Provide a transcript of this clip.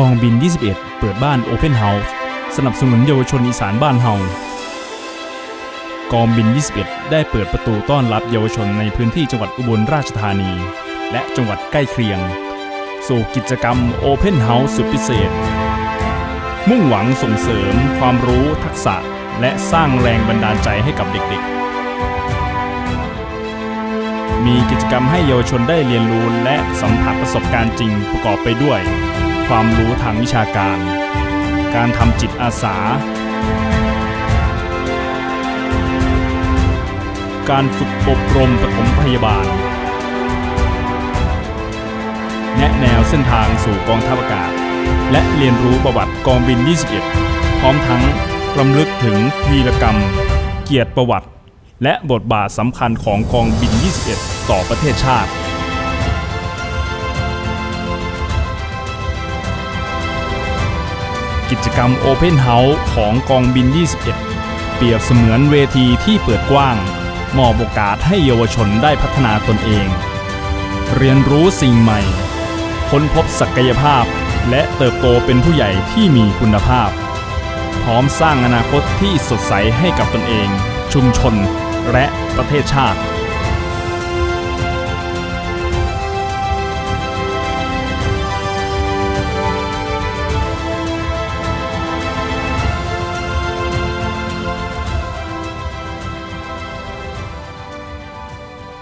กองบิน 21 เปิดบ้าน Open House สนับสนุนเยาวชนอีสานบ้านเฮากองบิน 21 ได้เปิดประตูต้อนรับเยาวชนในพื้นที่จังหวัดอุบลราชธานี และจังหวัดใกล้เคียง สู่กิจกรรม Open House สุดพิเศษ มุ่งหวังส่งเสริม ความรู้ทักษะ และสร้างแรงบันดาลใจให้กับเด็กๆ มีกิจกรรมให้เยาวชนได้เรียนรู้และสัมผัสประสบการณ์จริงประกอบไปด้วย ความรู้ทางวิชาการ การทำจิตอาสา การฝึกอบรมปฐมพยาบาล แนะแนวเส้นทางสู่กองทัพอากาศ และเรียนรู้ประวัติกองบิน 21 พร้อมทั้งรำลึกถึงวีรกรรม เกียรติประวัติ และบทบาทสำคัญของกองบิน 21 ต่อประเทศชาติ กิจกรรม Open House ของกองบิน 21 เปรียบเสมือนเวทีที่เปิดกว้าง มอบโอกาสให้เยาวชนได้พัฒนาตนเอง เรียนรู้สิ่งใหม่ ค้นพบศักยภาพ และเติบโตเป็นผู้ใหญ่ที่มีคุณภาพ พร้อมสร้างอนาคตที่สดใสให้กับตนเอง ชุมชน และประเทศชาติ